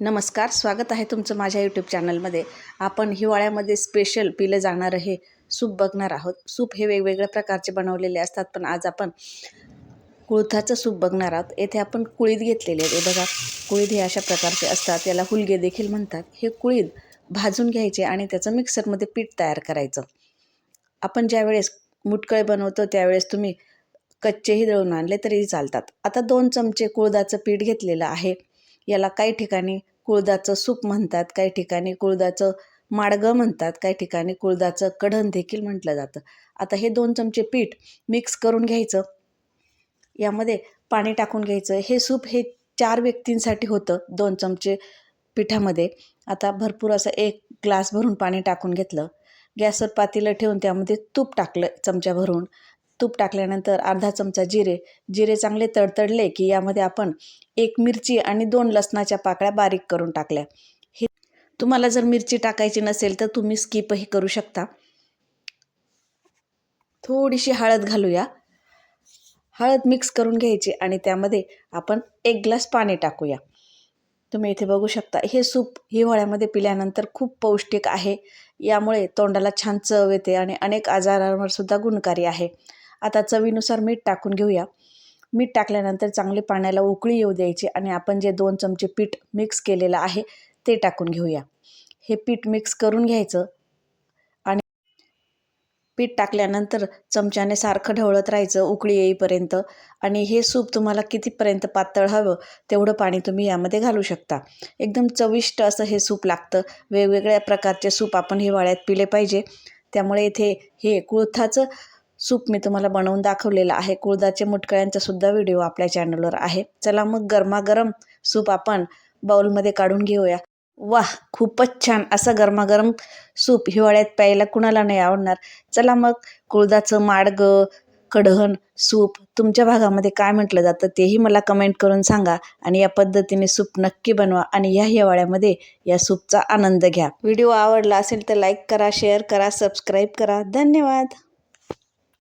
नमस्कार स्वागत आहे तुमचं माझ्या यूट्यूब चॅनलमध्ये आपण हिवाळ्यामध्ये स्पेशल पिलं जाणारं हे सूप बघणार आहोत. सूप हे वेगवेगळ्या प्रकारचे बनवलेले असतात पण आज आपण कुळथाचं सूप बघणार आहोत. येथे आपण कुळीद घेतलेले आहे. बघा कुळीद हे अशा प्रकारचे असतात. याला हुलगे देखील म्हणतात. हे कुळीद भाजून घ्यायचे आणि त्याचं मिक्सरमध्ये पीठ तयार करायचं. आपण ज्यावेळेस मुटकळे बनवतो त्यावेळेस तुम्ही कच्चेही दळून आणले तरीही चालतात. आता दोन चमचे कुळदाचं पीठ घेतलेलं आहे. याला काही ठिकाणी कुळदाचं सूप म्हणतात काही ठिकाणी कुळदाचं माडगं म्हणतात काही ठिकाणी कुळदाचं कढण देखील म्हटलं जातं. आता हे दोन चमचे पीठ मिक्स करून घ्यायचं. यामध्ये पाणी टाकून घ्यायचं. हे सूप हे चार व्यक्तींसाठी होतं दोन चमचे पिठामध्ये. आता भरपूर असं एक ग्लास भरून पाणी टाकून घेतलं. गॅसवर पातेलं ठेवून त्यामध्ये तूप टाकलं चमचा भरून तूप टाकल्यानंतर अर्धा चमचा जिरे. जिरे चांगले तडतडले की यामध्ये आपण एक मिरची आणि दोन लसणाच्या पाकळ्या बारीक करून टाकल्या. हे तुम्हाला जर मिरची टाकायची नसेल तर तुम्ही स्किपही करू शकता. थोडीशी हळद घालूया. हळद मिक्स करून घ्यायची आणि त्यामध्ये आपण एक ग्लास पाणी टाकूया. तुम्ही इथे बघू शकता हे सूप हिवाळ्यामध्ये पिल्यानंतर खूप पौष्टिक आहे. यामुळे तोंडाला छान चव येते आणि अनेक आजारांवर सुद्धा गुणकारी आहे. आता चवीनुसार मीठ टाकून घेऊया. मीठ टाकल्यानंतर चांगले पाण्याला उकळी येऊ द्यायची आणि आपण जे दोन चमचे पीठ मिक्स केलेलं आहे ते टाकून घेऊया. हे पीठ मिक्स करून घ्यायचं. आणि पीठ टाकल्यानंतर चमच्याने सारखं ढवळत राहायचं उकळी येईपर्यंत. आणि हे सूप तुम्हाला कितीपर्यंत पातळ हवं तेवढं पाणी तुम्ही यामध्ये घालू शकता. एकदम चविष्ट असं हे सूप लागतं. वेगवेगळ्या प्रकारचे सूप आपण हिवाळ्यात पिले पाहिजे. त्यामुळे इथे हे कुळथाचं सूप मी तुम्हाला बनवून दाखवलेलं आहे. कुळदाचे मुटकळ्यांचा सुद्धा व्हिडिओ आपल्या चॅनलवर आहे. चला मग गरमागरम सूप आपण बाउलमध्ये काढून घेऊया. वाह! खूपच छान! असं गरमागरम सूप हिवाळ्यात प्यायला कुणाला नाही आवडणार. चला मग कुळदाचं माडगं कढण सूप तुमच्या भागामध्ये काय म्हटलं जातं तेही मला कमेंट करून सांगा आणि या पद्धतीने सूप नक्की बनवा आणि या हिवाळ्यामध्ये या सूपचा आनंद घ्या. व्हिडिओ आवडला असेल तर लाईक करा शेअर करा सबस्क्राईब करा. धन्यवाद!